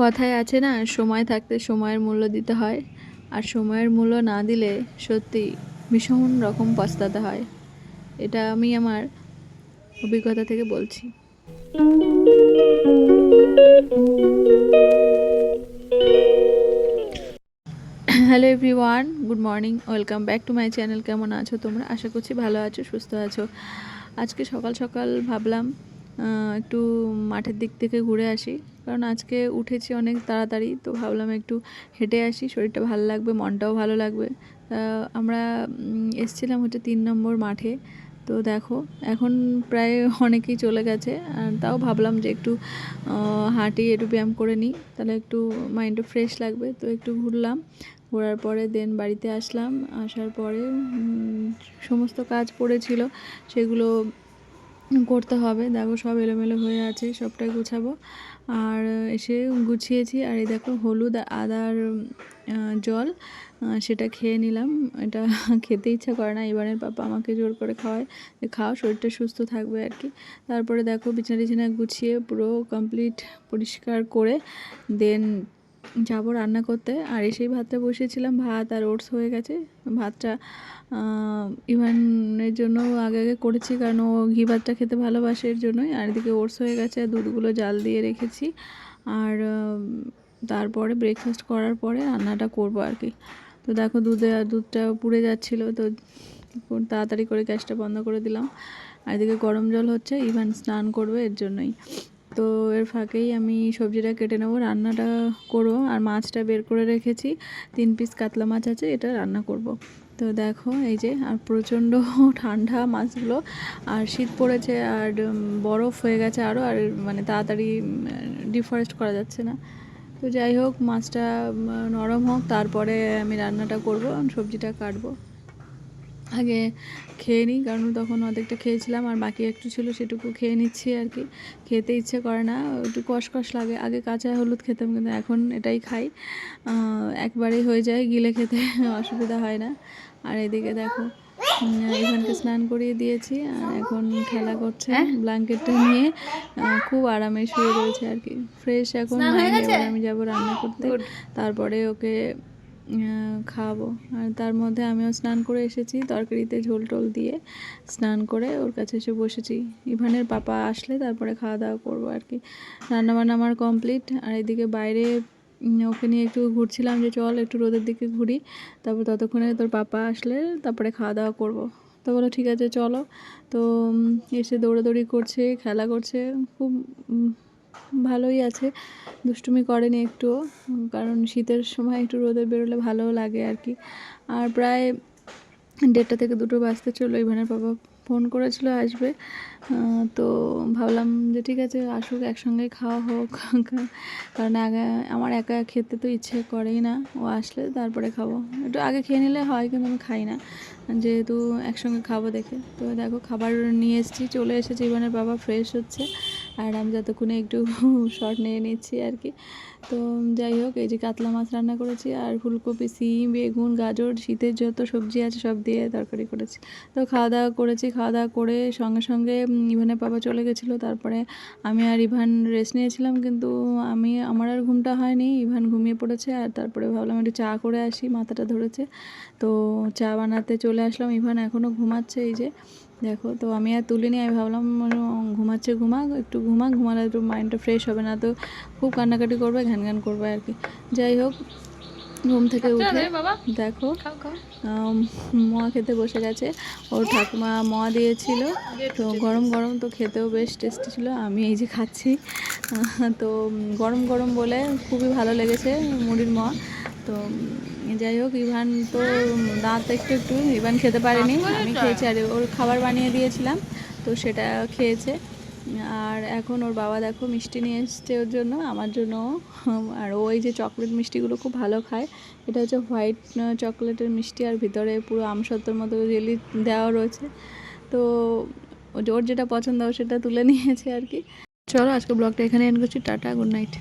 কথায় আছে না, সময় থাকতে সময়ের মূল্য দিতে হয়। আর সময়ের মূল্য না দিলে সত্যি ভীষণ রকম পস্তাতে হয়। এটা আমি আমার অভিজ্ঞতা থেকে বলছি। Hello everyone, good morning, welcome back to my channel. কেমন আছো তোমরা? আশা করছি ভালো আছো, সুস্থ আছো। আজকে সকাল সকাল ভাবলাম একটু মাঠের দিক থেকে ঘুরে আসি। কারণ আজকে উঠেছি অনেক তাড়াতাড়ি, তো ভাবলাম একটু হেঁটে আসি, শরীরটা ভালো লাগবে, মনটাও ভালো লাগবে। আমরা এসছিলাম হচ্ছে তিন নম্বর মাঠে, তো দেখো, এখন প্রায় অনেকেই চলে গেছে, আর তাও ভাবলাম যে একটু হাঁটি, একটু ব্যায়াম করে নিই, তাহলে একটু মাইন্ডটা ফ্রেশ লাগবে, তো একটু ঘুরলাম, ঘোরার পরে দেন বাড়িতে আসলাম, আসার পরে সমস্ত কাজ পড়েছিল, সেগুলো করতে হবে। দেখো সব এলোমেলো হয়ে আছে, সবটাই গুছাবো। আর এসে গুছিয়েছি, আর এই দেখো হলুদ আদার জল সেটা খেয়ে নিলাম। এটা খেতে ইচ্ছা করে না, এবারের পাপা আমাকে জোর করে খাওয়ায় খাও, শরীরটা সুস্থ থাকবে আর কি। তারপরে দেখো বিছানা টিছানা গুছিয়ে পুরো কমপ্লিট পরিষ্কার করে দেন যাব রান্না করতে। আর এসেই ভাতটা বসিয়েছিলাম। ভাত আর ওটস হয়ে গেছে। ভাতটা ইভানের জন্য আগে আগে করেছি কারণ ও ঘি ভাতটা খেতে ভালোবাসে এর জন্যই। আর এদিকে ওটস হয়ে গেছে, আর দুধগুলো জাল দিয়ে রেখেছি। আর তারপরে ব্রেকফাস্ট করার পরে রান্নাটা করব আর কি। তো দেখো দুধে আর দুধটা পুড়ে যাচ্ছিল। তো তাড়াতাড়ি করে গ্যাসটা বন্ধ করে দিলাম। আর এদিকে গরম জল হচ্ছে, ইভান স্নান করবে এর জন্যই। তো এর ফাঁকেই আমি সবজিটা কেটে নেব, রান্নাটা করব আর মাছটা বের করে রেখেছি, তিন পিস কাতলা মাছ আছে, এটা রান্না করব। তো দেখো, এই যে, আর প্রচণ্ড ঠান্ডা মাছগুলো। আর শীত পড়েছে, আর বরফ হয়ে গেছে আরও আর মানে তাড়াতাড়ি ডিফরেস্ট করা যাচ্ছে না। তো যাই হোক, মাছটা নরম হোক, তারপরে আমি রান্নাটা করব, সবজিটা কাটবো। আগে খেয়ে নিই কারণ তখন অর্ধেকটা খেয়েছিলাম আর বাকি একটু ছিল সেটুকু খেয়ে নিচ্ছি আর কি। খেতে ইচ্ছে করে না একটু কষকষ লাগে। আগে কাঁচা হলুদ খেতাম কিন্তু এখন এটাই খাই। একবারেই হয়ে যায় গিলে খেতে অসুবিধা হয় না। আর এদিকে দেখো ইভানকে স্নান করিয়ে দিয়েছি আর এখন খেলা করছে ব্ল্যাঙ্কেটটা নিয়ে। খুব আরামে শুয়ে রয়েছে আর কি। ফ্রেশ এখন আমি যাব রান্না করতে। তারপরে ওকে খাওয়াবো আর তার মধ্যে আমিও স্নান করে এসেছি, তরকারিতে ঝোল টোল দিয়ে স্নান করে ওর কাছে এসে বসেছি। ইভানের পাপা আসলে তারপরে খাওয়া দাওয়া করব আর কি। রান্নাবান্না আমার কমপ্লিট, আর এদিকে বাইরে ওকে নিয়ে একটু ঘুরছিলাম যে চল একটু রোদের দিকে ঘুরি। তারপর ততক্ষণে তোর পাপা আসলে তারপরে খাওয়া দাওয়া করব। তো বলো ঠিক আছে, চলো। তো এসে দৌড়াদৌড়ি করছে, খেলা করছে, খুব ভালোই আছে। দুষ্টুমি করেনি একটুও কারণ শীতের সময় একটু রোদে বেরোলে ভালোও লাগে আর কি আর প্রায় দেড়টা থেকে দুটো বাজতে চলো ইভানের বাবা ফোন করেছিল আসবে। তো ভাবলাম যে ঠিক আছে, আসুক, একসঙ্গে খাওয়া হোক। কারণ আগে আমার একা খেতে তো ইচ্ছে করেই না। ও আসলে তারপরে খাব। একটু আগে খেয়ে নিলে হয়, কিন্তু আমি খাই না। যেহেতু একসঙ্গে খাব দেখে। তো দেখো, খাবার নিয়ে এসেছি, চলে এসেছি, ইভানের বাবা ফ্রেশ হচ্ছে। আর আমি যতক্ষণে একটু শর্ট নিয়ে নিচ্ছি আর কি তো যাই হোক, এই যে কাতলা মাছ রান্না করেছি আর ফুলকপি, সিম, বেগুন, গাজর, শীতের যত সবজি আছে সব দিয়ে তরকারি করেছি। তো খাওয়া দাওয়া করেছি, খাওয়া দাওয়া করে সঙ্গে সঙ্গে ইভানের বাবা চলে গেছিল। তারপরে আমি আর ইভান রেস্ট নিয়েছিলাম, কিন্তু আমি, আমার আর ঘুমটা হয়নি, ইভান ঘুমিয়ে পড়েছে। আর তারপরে ভাবলাম একটু চা করে আসি, মাথাটা ধরেছে। তো চা বানাতে চলে আসলাম, ইভান এখনও ঘুমাচ্ছে এই যে। দেখো তো আমি আর তুলিনি আমি ভাবলাম উম, ঘুমাচ্ছে ঘুমাক একটু ঘুমাক ঘুমালে একটু মাইন্ডটা ফ্রেশ হবে না তো খুব কান্নাকাটি করবে ঘ্যান ঘ্যান করবে আর কি। যাই হোক ঘুম থেকে উঠে দেখো মোয়া খেতে বসে গেছে ওর ঠাকুমা মোয়া দিয়েছিল তো গরম গরম তো খেতেও বেশ টেস্টি ছিল আমি এই যে খাচ্ছি। তো গরম গরম বলে খুবই ভালো লেগেছে মুড়ির মোয়া তো যাই হোক ইভান তো দাঁত একটু একটু ইভান খেতে পারেনি। আমি খেয়েছি আর ওর খাবার বানিয়ে দিয়েছিলাম তো সেটা খেয়েছে। আর এখন ওর বাবা দেখো মিষ্টি নিয়ে এসছে ওর জন্য আমার জন্য। আর ওই যে চকলেট মিষ্টিগুলো খুব ভালো খায় এটা হচ্ছে হোয়াইট চকলেটের মিষ্টি আর ভিতরে পুরো আমসত্ত্বর মতো জেলি দেওয়া রয়েছে। তো ওর যেটা পছন্দ সেটা তুলে নিয়েছে আর কি। চলো আজকে ব্লগটা এখানে এন্ড করছি। Tata good night